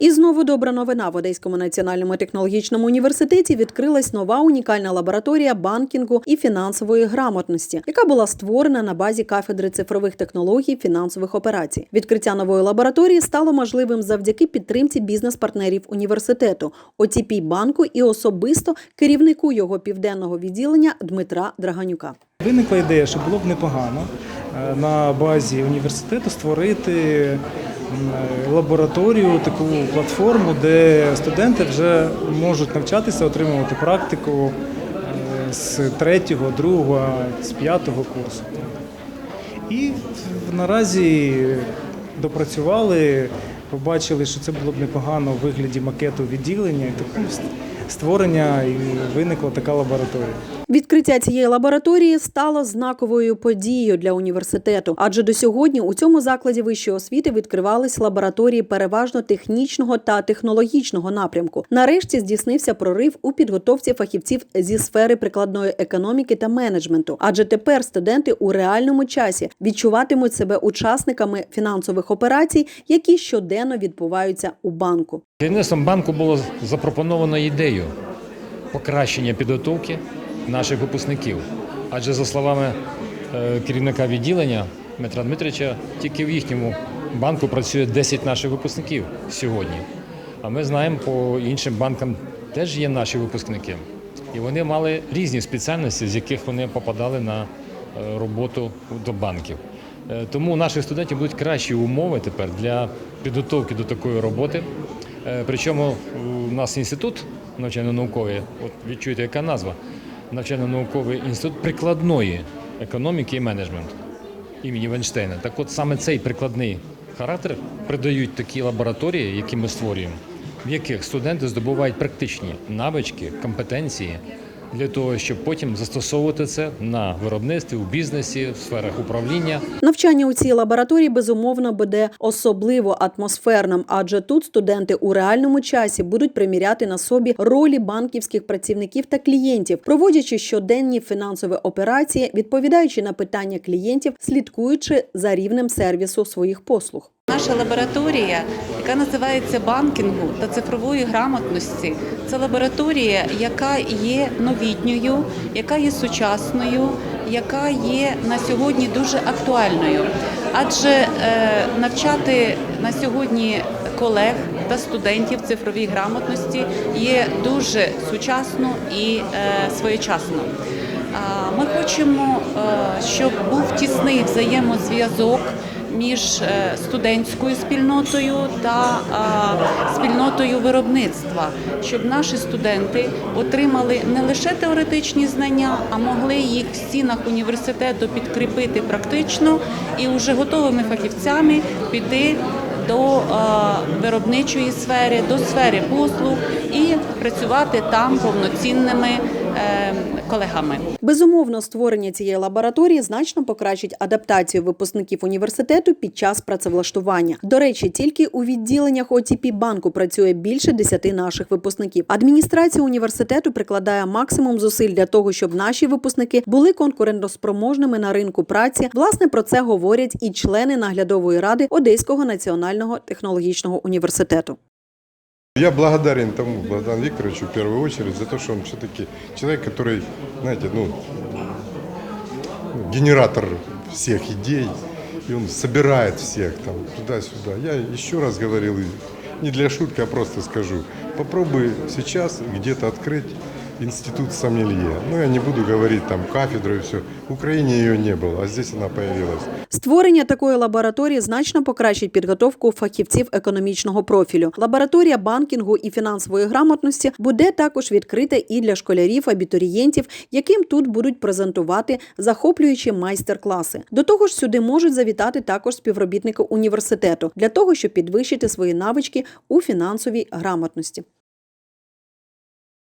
І знову добра новина в Одеському національному технологічному університеті відкрилась нова унікальна лабораторія банкінгу і фінансової грамотності, яка була створена на базі кафедри цифрових технологій фінансових операцій. Відкриття нової лабораторії стало можливим завдяки підтримці бізнес-партнерів університету, ОТП банку і особисто керівнику його південного відділення Дмитра Драганюка. Виникла ідея, що було б непогано е, на базі університету створити лабораторію, таку платформу, де студенти вже можуть навчатися, отримувати практику е, з третього, другого, з п'ятого курсу. І наразі допрацювали, побачили, що це було б непогано в вигляді макету відділення, і створення і виникла така лабораторія. Відкриття цієї лабораторії стало знаковою подією для університету, адже до сьогодні у цьому закладі вищої освіти відкривались лабораторії переважно технічного та технологічного напрямку. Нарешті здійснився прорив у підготовці фахівців зі сфери прикладної економіки та менеджменту. Адже тепер студенти у реальному часі відчуватимуть себе учасниками фінансових операцій, які щоденно відбуваються у банку. Керівництвом банку було запропоновано ідею покращення підготовки наших випускників. Адже, за словами е, керівника відділення Дмитра Дмитровича, тільки в їхньому банку працює 10 наших випускників сьогодні. А ми знаємо, по іншим банкам теж є наші випускники. І вони мали різні спеціальності, з яких вони попадали на е, роботу до банків. Е, Тому у наших студентів будуть кращі умови тепер для підготовки до такої роботи. Причому у нас інститут навчально-науковий, от відчуєте, яка назва, навчально-науковий інститут прикладної економіки і менеджменту імені Венштейна. Так от саме цей прикладний характер придають такі лабораторії, які ми створюємо, в яких студенти здобувають практичні навички, компетенції для того, щоб потім застосовувати це на виробництві, у бізнесі, в сферах управління. Навчання у цій лабораторії безумовно буде особливо атмосферним, адже тут студенти у реальному часі будуть приміряти на собі ролі банківських працівників та клієнтів, проводячи щоденні фінансові операції, відповідаючи на питання клієнтів, слідкуючи за рівнем сервісу своїх послуг. Наша лабораторія, яка називається банкінгу та цифрової грамотності, це лабораторія, яка є новітньою, яка є сучасною, яка є на сьогодні дуже актуальною. Адже е, навчати на сьогодні колег та студентів цифровій грамотності є дуже сучасно і е, своєчасно. Ми хочемо, е, щоб був тісний взаємозв'язок між е, студентською спільнотою та е, спільнотою виробництва, щоб наші студенти отримали не лише теоретичні знання, а могли їх в стінах університету підкріпити практично і вже готовими фахівцями піти до е, виробничої сфери, до сфери послуг і працювати там повноцінними колегами. Безумовно, створення цієї лабораторії значно покращить адаптацію випускників університету під час працевлаштування. До речі, тільки у відділеннях ОТП банку працює більше десяти наших випускників. Адміністрація університету прикладає максимум зусиль для того, щоб наші випускники були конкурентоспроможними на ринку праці. Власне про це говорять і члени наглядової ради Одеського національного технологічного університету. Я благодарен тому Богдану Викторовичу в первую очередь за то, что он все-таки человек, который, знаете, ну, генератор всех идей, и он собирает всех там туда-сюда. Я еще раз говорил, не для шутки, а просто скажу, попробуй сейчас где-то открыть институт сомелье. Ну, я не буду говорить там кафедру и все. В Украине ее не было, а здесь она появилась. Створення такої лабораторії значно покращить підготовку фахівців економічного профілю. Лабораторія банкінгу і фінансової грамотності буде також відкрита і для школярів, абітурієнтів, яким тут будуть презентувати захоплюючі майстер-класи. До того ж, сюди можуть завітати також співробітники університету для того, щоб підвищити свої навички у фінансовій грамотності.